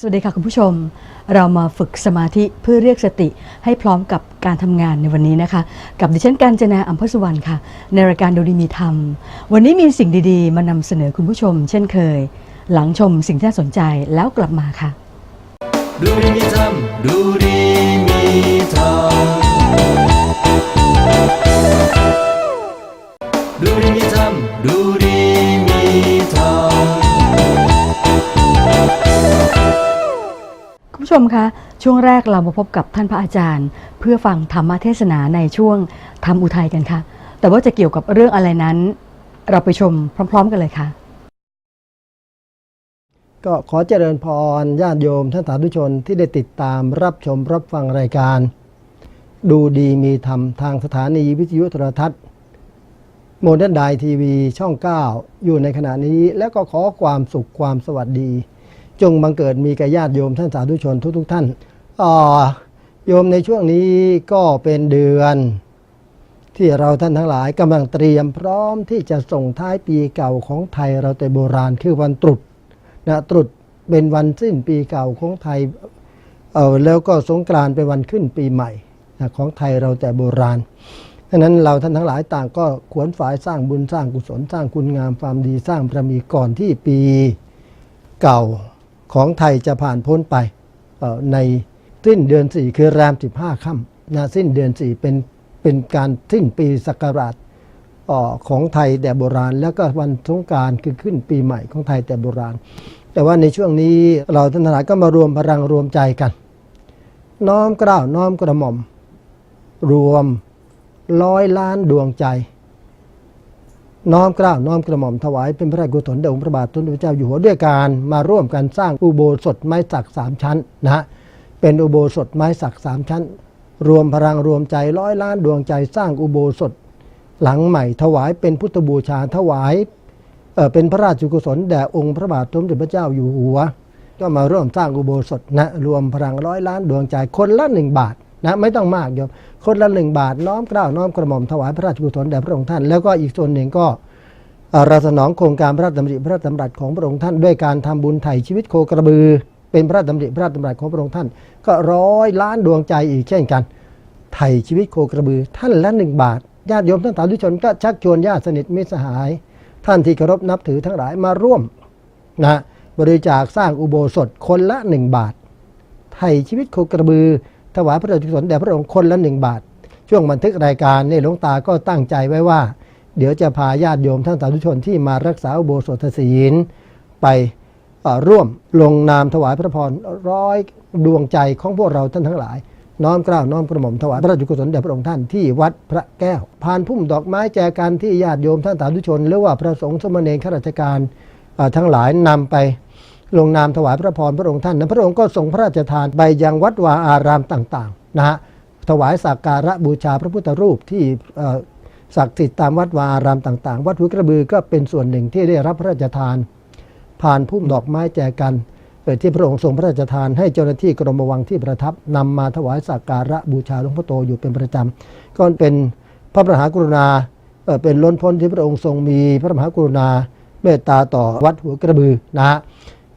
สวัสดีค่ะคุณผู้ชม เรามาฝึกสมาธิเพื่อเรียกสติให้พร้อมกับการทำงานในวันนี้นะคะ กับดิฉันการจนาอัมพสุวรรณค่ะ ในรายการดูดีมีธรรม วันนี้มีสิ่งดีๆ มานำเสนอคุณผู้ชม เช่นเคย หลังชมสิ่งที่น่าสนใจแล้วกลับมาค่ะ ดูดีมีธรรมดูดีมีธรรมดูดีมีธรรมดู คุณผู้ชมคะ ช่วงแรกเรามาพบกับท่านพระอาจารย์ เพื่อฟังธรรมเทศนาในช่วงธรรมอุทัยกันค่ะ แต่ว่าจะเกี่ยวกับเรื่องอะไรนั้น เราไปชมพร้อม ๆ กันเลยค่ะ ก็ขอเจริญพรญาติโยมท่านสาธุชนที่ได้ติดตามรับชมรับฟังรายการ ดูดีมีธรรมทางสถานีวิทยุโทรทัศน์โมเดิร์นไดทีวีช่อง 9 อยู่ในขณะนี้ และก็ขอความสุขความสวัสดี จงบังเกิดมีแก่ญาติโยมท่านสาธุชนทุกๆทท่านโยมในช่วงนี้ก็เป็นเดือน ที่เราท่านทั้งหลายกำลังเตรียมพร้อมที่จะส่งท้ายปีเก่าของไทยเราแต่โบราณคือวันตรุษนะตรุษเป็นวันสิ้นปีเก่าของไทยเออแล้วก็สงกรานต์เป็นวันขึ้นปีใหม่นะของไทยเราแต่โบราณดังนั้นเราท่านทั้งหลายต่างก็ขวนฝ่ายสร้างบุญสร้างกุศลสร้างคุณงามความดีสร้างประมีก่อนที่ปีเก่า ของไทยจะผ่านพ้นไปในสิ้นเดือนสี่คือแรมสิบห้าค่ำนะสิ้นเดือนสี่เป็นเป็นการสิ้นปีศักราชออของไทยแต่โบราณ แล้วก็วันสงการคือขึ้นปีใหม่ของไทยแต่โบราณ แต่ว่าในช่วงนี้เราท่านทั้งหลายก็มารวมพลังรวมใจกัน น้อมเกล้าวน้อมกระหม่อม รวมร้อยล้านดวงใจ น้อมเกล้าวน้อมกระหม่อมถวายเป็นพระราชกุศลแด่องค์พระบาทสมเด็จพระเจ้าอยู่หัวด้วยการมาร่วมกันสร้างอุโบสถไม้สักสามชั้นนะฮะเป็นอุโบสถไม้สักสามชั้น รวมพลังรวมใจร้อยล้านดวงใจสร้างอุโบสถ หลังใหม่ถวายเป็นพุทธบูชาถวายเอ่อเป็นพระราชกุศลแด่องค์พระบาทสมเด็จพระเจ้าอยู่หัว ก็มาร่วมสร้างอุโบสถนะรวมพลังร้อยล้านดวงใจคนละหนึ่งบาท นะไม่ต้องมากโยมคนละหนึ่งบาทน้อมเกล้าวน้อมกระหม่อมถวายพระราชกุศลแด่พระองค์ท่าน แล้วก็อีกส่วนหนึ่งก็เอ่อเราสนองโครงการพระราชดำริพระราชดำรัสของพระองค์ท่าน ด้วยการทำบุญไถ่ชีวิตโคกระบือ เป็นพระราชดำริพระราชดำรัสของพระองค์ท่าน ก็ร้อยล้านดวงใจอีกเช่นกัน ไถ่ชีวิตโคกระบือ ท่านละหนึ่งบาทญาติโยมท่านสาธุชนก็ชักชวนญาติสนิทมิตรสหาย ท่านที่เคารพนับถือทั้งหลายมาร่วมนะบริจาคสร้างอุโบสถคนละหนึ่งบาท ไถ่ชีวิตโคกระบือ ถวายพระราชกุศลแด่พระองค์คนละหนึ่งบาท ช่วงบันทึกรายการเนี่ยหลวงตาก็ตั้งใจไว้ว่า เดี๋ยวจะพาญาติโยมท่านสาธุชนที่มารักษาอุโบสถศีลไปร่วมลงนามถวายพระพรร้อยดวงใจของพวกเราท่านทั้งหลาย น้อมเกล้าวน้อมกระหม่อมถวายพระราชกุศลแด่พระองค์ท่านที่วัดพระแก้วผ่านพุ่มดอกไม้แจกันที่ญาติโยมท่านสาธุชน หรือว่าพระสงฆ์สมณเณรข้าราชการทั้งหลายนำไป ลงนามถวายพระพรพระองค์ท่านนะพระองค์ก็ทรงพระราชทานไปยังวัดวาอารามต่างๆนะฮะถวายสักการะบูชาพระพุทธรูปที่ศักดิ์สิทธิ์ตามวัดวาอารามต่างๆ วัดหัวกระบือก็เป็นส่วนหนึ่งที่ได้รับพระราชทาน ผ่านพุ่มดอกไม้แจกันที่พระองค์ทรงพระราชทานให้เจ้าหน้าที่กรมวังที่ประทับนำมาถวายสักการะบูชาหลวงพ่อโตอยู่เป็นประจำก็เป็นพระมหากรุณาเป็นล้นพ้นที่พระองค์ทรงมีพระมหากรุณาเมตตาต่อวัดหัวกระบือนะฮะ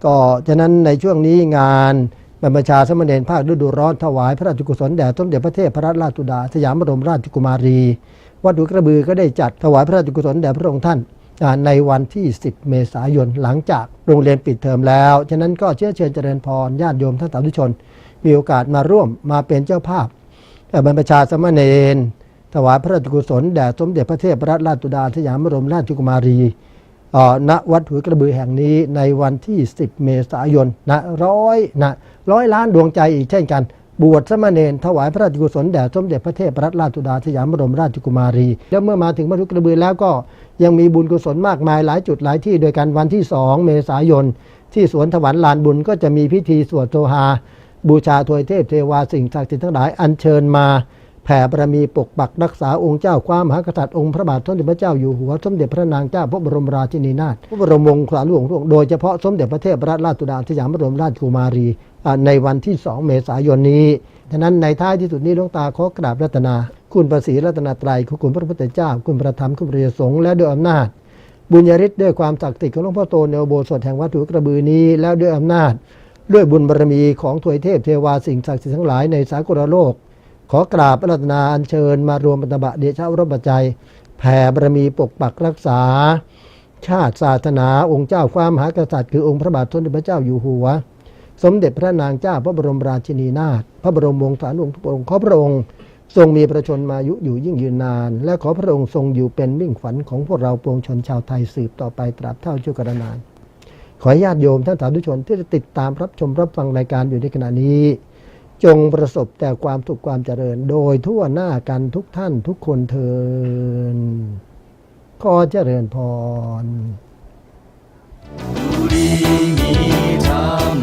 ก็ฉะนั้นในช่วงนี้งานบรรพชาสมณเณรภาคฤดูร้อนถวายพระราชกุศลแด่สมเด็จพระเทพรัตนราชสุดาสยามบรมราชกุมารี วัดหัวกระบือก็ได้จัดถวายพระราชกุศลแด่พระองค์ท่านในวันที่ 10 เมษายนหลังจากโรงเรียนปิดเทอมแล้ว ฉะนั้นก็เชื้อเชิญเจริญพรญาติโยมท่านสาธุชน มีโอกาสมาร่วมมาเป็นเจ้าภาพบรรพชาสมณเณรถวายพระราชกุศลแด่สมเด็จพระเทพรัตนราชสุดาสยามบรมราชกุมารี ณวัดหัวกระบือแห่งนี้ในวันที่ 10 เมษายนนะร้อยนะร้อยล้านดวงใจอีกเช่นกัน บวชสามเณรถวายพระราชกุศลแด่สมเด็จพระเทพรัตนราชสุดาสยามบรมราชกุมารี แล้วเมื่อมาถึงวัดทุกระบือแล้วก็ยังมีบุญกุศลมากมายหลายจุดหลายที่โดยกันวันที่ 2 เมษายน ที่สวนถวันลานบุญก็จะมีพิธีสวดโตฮาบูชาทวยเทพเทวาสิ่งศักดิ์สิทธิ์ทั้งหลายอัญเชิญมา แผ่บารมีปกปักรักษาองค์เจ้าความมหากษัตริย์องค์พระบาทสมเด็จพระเจ้าอยู่หัวสมเด็จพระนางเจ้าพระบรมราชินีนาถพระบรมวงศานุวงศ์ทุกองค์โดยเฉพาะสมเด็จพระเทพรัตนราชสุดาสยามบรมราชกุมารีในวันที่ 2 เมษายนนี้ฉะนั้นในท้ายที่สุดนี้หลวงตาขอกราบรัตนา คุณพระศรีรัตนตรัยคุณพระพุทธเจ้า คุณพระธรรมคุณพระสงฆ์และด้วยอำนาจ บุญญาฤทธิ์ด้วยความศักดิ์สิทธิ์ของหลวงพ่อโตในโบสถแห่งวัดถูกระบือนี้แล้วด้วยอำนาจ ด้วยบุญบารมีของถวยเทพเทวาสิ่งศักดิ์สิทธิ์ทั้งหลายในสากลโลก ขอกราบอารัตนาอัญเชิญมารวมปฏิบัติเดชะรบปัจจัย แผ่บารมีปกปักรักษา ชาติศาสนาองค์เจ้าความมหากษัตริย์คือองค์พระบาทสมเด็จพระเจ้าอยู่หัว สมเด็จพระนางเจ้าพระบรมราชินีนาถพระบรมวงศานุวงศ์ทุกองค์ขอพระองค์ ทรงมีประชนมายุอยู่ยิ่งยืนนาน และขอพระองค์ทรงอยู่เป็นมิ่งขวัญของพวกเราปวงชนชาวไทยสืบต่อไปตราบเท่าชั่วกระนานขอญาติโยมท่านสาธุชนที่จะติดตามรับชมรับฟังรายการอยู่ในขณะนี้ จงประสบแต่ความสุขความเจริญ โดยทั่วหน้ากันทุกท่านทุกคนเทินขอเจริญพรดูดีมีธรรม